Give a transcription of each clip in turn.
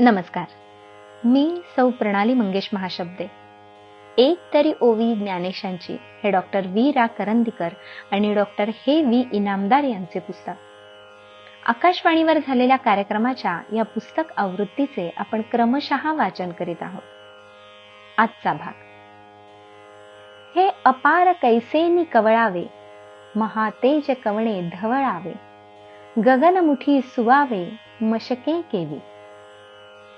नमस्कार. मी सौ प्रणाली मंगेश महाशब्दे. एक तरी ओवी ज्ञानेशांची हे डॉक्टर वी रा करंदीकर आणि डॉक्टर हे वी इनामदार यांचे पुस्तक. आकाशवाणीवर झालेल्या कार्यक्रमाच्या या पुस्तक आवृत्तीचे आपण क्रमशः वाचन करीत आहोत. आजचा भाग. हे अपार कैसेनी कवळावे महातेज कवणे धवळावे गगनमुठी सुवावे मशके केवी.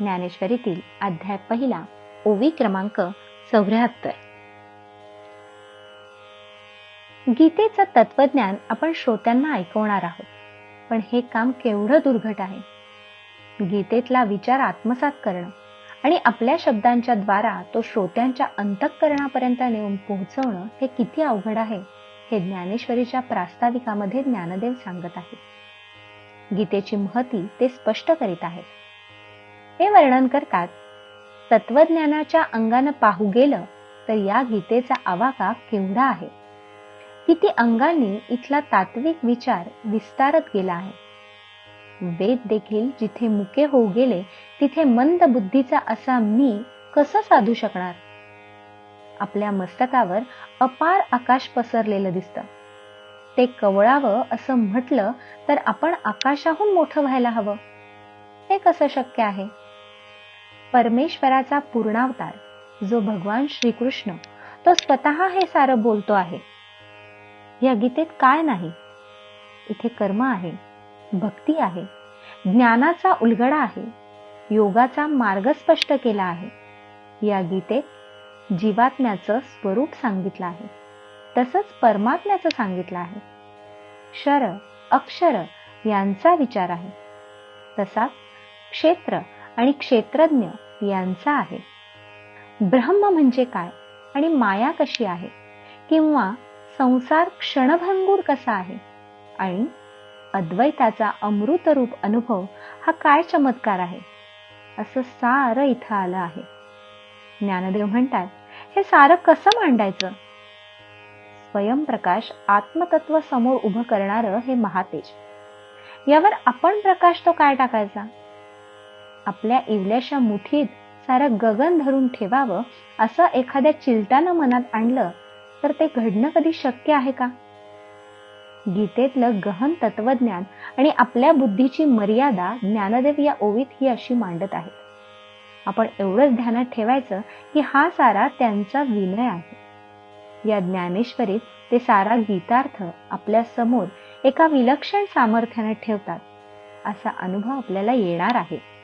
ज्ञानेश्वरीतील अध्याय पहिला ओवी क्रमांक चौऱ्याहत्तर. गीतेचं तत्वज्ञान आपण श्रोत्यांना ऐकवणार आहोत पण हे काम केवढं दुर्घट आहे? गीतेतला विचार आत्मसात करणं आणि आपल्या शब्दांच्या द्वारा तो श्रोत्यांच्या अंतःकरणापर्यंत नेऊन पोहोचवणं हे किती अवघड आहे हे ज्ञानेश्वरीच्या प्रास्ताविकामध्ये ज्ञानदेव सांगत आहेत. गीतेची महती ते स्पष्ट करीत आहेत. हे वर्णन करतात तत्वज्ञानाच्या अंगानं पाहू गेलं तर या गीतेचा आवाका केवढा आहे. किती अंगांनी इथला तात्विक विचार विस्तारत गेला आहे. वेद देखील जिथे मुके होऊ गेले तिथे मंद बुद्धीचा असा मी कसं साधू शकणार? आपल्या मस्तकावर अपार आकाश पसरलेलं दिसतं. ते कवळावं असं म्हटलं तर आपण आकाशाहून मोठं व्हायला हवं. हे कसं शक्य आहे? परमेश्वराचा पूर्णावतार जो भगवान श्रीकृष्ण तो स्वतः हे सारं बोलतो आहे. या गीतेत काय नाही? इथे कर्म आहे भक्ती आहे ज्ञानाचा उलगडा आहे योगाचा मार्ग स्पष्ट केला आहे. या गीतेत जीवात्म्याचं स्वरूप सांगितलं आहे तसंच परमात्म्याचं सांगितलं आहे. क्षर अक्षर यांचा विचार आहे. तसाच क्षेत्र आणि क्षेत्रज्ञ यांचा आहे. ब्रह्म म्हणजे काय आणि माया कशी आहे? किंवा संसार क्षणभंगूर कसा आहे? आणि अद्वैताचा अमृतरूप अनुभव हा काय चमत्कार आहे? असं सारं इथं आलं आहे. ज्ञानदेव म्हणतात हे सारं कसं मांडायचं? स्वयंप्रकाश आत्मतत्व समोर उभं करणारं हे महातेज. यावर आपण प्रकाश तो काय टाकायचा? आपल्या इवल्याशा मुठीत सारं गगन धरून ठेवावं असं एखाद्या चिलटानं मनात आणलं तर ते घडणं कधी शक्य आहे का? गीतेतलं गहन तत्वज्ञान आणि आपल्या बुद्धीची मर्यादा ज्ञानदेव या ओवीत ही अशी मांडत आहेत. आपण एवढंच ध्यानात ठेवायचं की हा सारा त्यांचा विनय आहे. या ज्ञानेश्वरीत ते सारा गीतार्थ आपल्यासमोर एका विलक्षण सामर्थ्याने ठेवतात असा अनुभव आपल्याला येणार आहे.